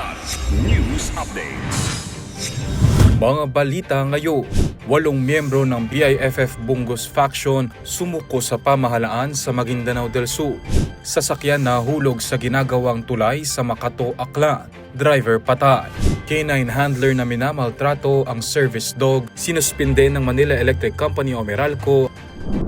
Kilat News Updates. Mga balita ngayon, walong miyembro ng BIFF Bungus Faction sumuko sa pamahalaan sa Maguindanao del Sur. Sasakyan na hulog sa ginagawang tulay sa Makato, Aklan. Driver patay. K9 handler na minamaltrato ang service dog, sinuspinde ng Manila Electric Company o Meralco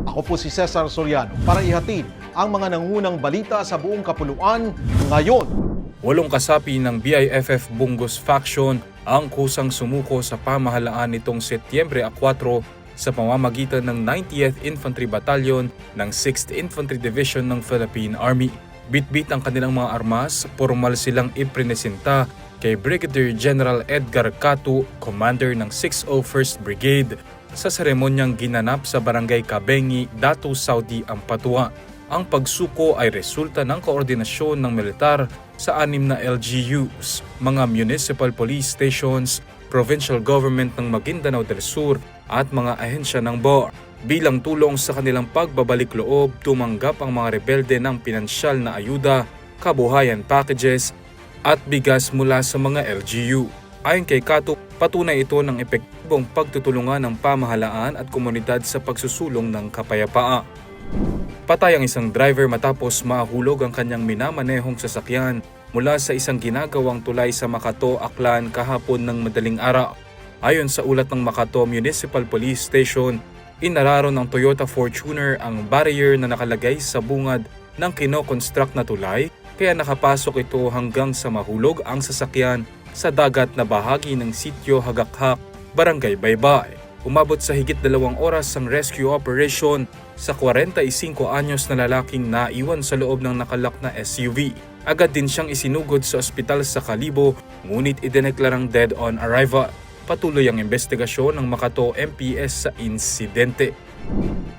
Ako po si Cesar Soriano para ihatid ang mga nangunang balita sa buong kapuluan ngayon. Walong kasapi ng BIFF Bungus Faction ang kusang sumuko sa pamahalaan nitong Setyembre 4 sa pamamagitan ng 90th Infantry Battalion ng 6th Infantry Division ng Philippine Army. Bitbit ang kanilang mga armas, formal silang iprenesenta kay Brigadier General Edgar Catu, commander ng 601st Brigade, sa seremonyang ginanap sa Barangay Kabengi, Datu, Saudi, Ampatuan. Ang pagsuko ay resulta ng koordinasyon ng militar sa anim na LGUs, mga municipal police stations, provincial government ng Maguindanao del Sur at mga ahensya ng BOR. Bilang tulong sa kanilang pagbabalik loob, tumanggap ang mga rebelde ng pinansyal na ayuda, kabuhayan packages at bigas mula sa mga LGU. Ayon kay Kato, patunay ito ng epektibong pagtutulungan ng pamahalaan at komunidad sa pagsusulong ng kapayapaan. Patay ang isang driver matapos mahulog ang kanyang minamanehong sasakyan mula sa isang ginagawang tulay sa Makato, Aklan kahapon ng madaling araw. Ayon sa ulat ng Makato Municipal Police Station, inararo ng Toyota Fortuner ang barrier na nakalagay sa bungad ng kinokonstruct na tulay kaya nakapasok ito hanggang sa mahulog ang sasakyan sa dagat na bahagi ng sitio Hagakhak, Barangay Baybay. Umabot sa higit dalawang oras ang rescue operation sa 45 anyos na lalaking naiwan sa loob ng nakalak na SUV. Agad din siyang isinugod sa ospital sa Kalibo ngunit idineklarang dead on arrival. Patuloy ang investigasyon ng Makato MPS sa insidente.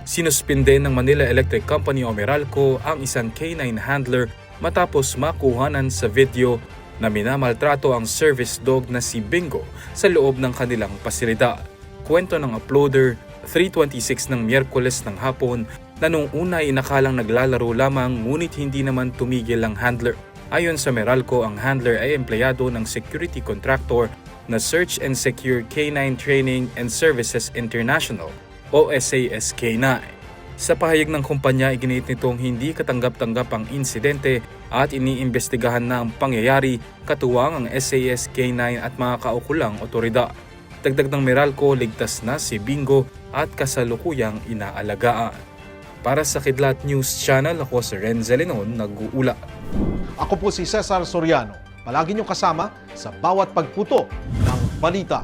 Sinuspinde ng Manila Electric Company o Meralco ang isang K9 handler matapos makuhanan sa video na minamaltrato ang service dog na si Bingo sa loob ng kanilang pasilidad. Kwento ng uploader, 3.26 ng Miyerkules ng hapon na nung una ay inakalang naglalaro lamang ngunit hindi naman tumigil ang handler. Ayon sa Meralco, ang handler ay empleyado ng security contractor na Search and Secure K9 Training and Services International o SASK9. Sa pahayag ng kumpanya, iginit nitong hindi katanggap-tanggap ang insidente at iniimbestigahan na ang pangyayari katuwang ang SASK9 at mga kaukulang otoridad. Dagdag ng Meralco, ligtas na si Bingo at kasalukuyang inaalagaan. Para sa Kidlat News Channel, ako si Renzel Lenon, nag-uula. Ako po si Cesar Soriano. Palagi niyong kasama sa bawat pagputo ng balita.